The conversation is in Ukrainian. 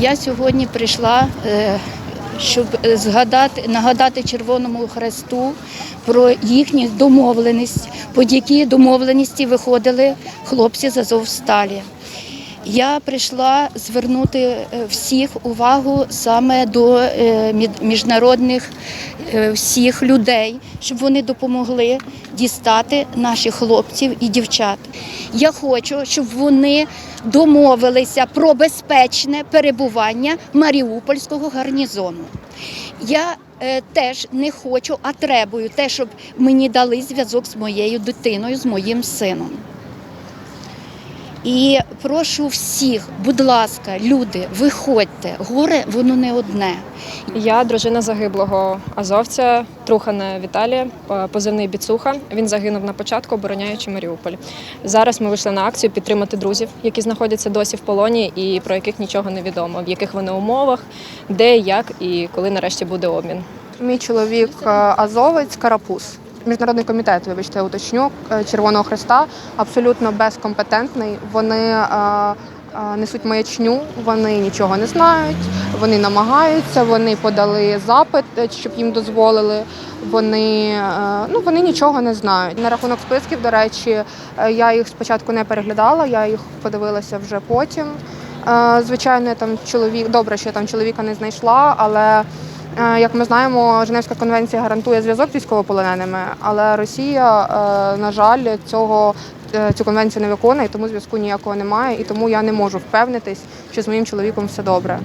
Я сьогодні прийшла, е, щоб згадати, нагадати Червоному Хресту про їхню домовленість, під які домовленості виходили хлопці з Азовсталі. Я прийшла звернути е, всіх увагу саме до е, міжнародних е, всіх людей, щоб вони допомогли дістати наших хлопців і дівчат. Я хочу, щоб вони домовилися про безпечне перебування Маріупольського гарнізону. Я теж не хочу, а требую те, щоб мені дали зв'язок з моєю дитиною, з моїм сином. І прошу всіх, будь ласка, люди, виходьте. Горе воно не одне. Я дружина загиблого азовця Трухана Віталія, е, позивний Біцуха. Він загинув на початку, обороняючи Маріуполь. Зараз ми вийшли на акцію підтримати друзів, які знаходяться досі в полоні і про яких нічого не відомо, в яких вони умовах, де, як і коли нарешті буде обмін. Мій чоловік е, азовець Карапус. Міжнародний комітет, вибачте, уточню е, Червоного Хреста абсолютно безкомпетентний. Вони е, е, несуть маячню, вони нічого не знають, вони намагаються, вони подали запит, щоб їм дозволили. Вони, ну, вони нічого не знають. На рахунок списків, до речі, я їх спочатку не переглядала, я їх подивилася вже потім. Звичайно, я там чоловік, добре, що я там чоловіка не знайшла, але Як ми знаємо, Женевська конвенція гарантує зв'язок військовополоненими, але Росія, е, на жаль, цього е, цю конвенцію не виконує, тому зв'язку ніякого немає, і тому я не можу впевнитись, що з моїм чоловіком все добре.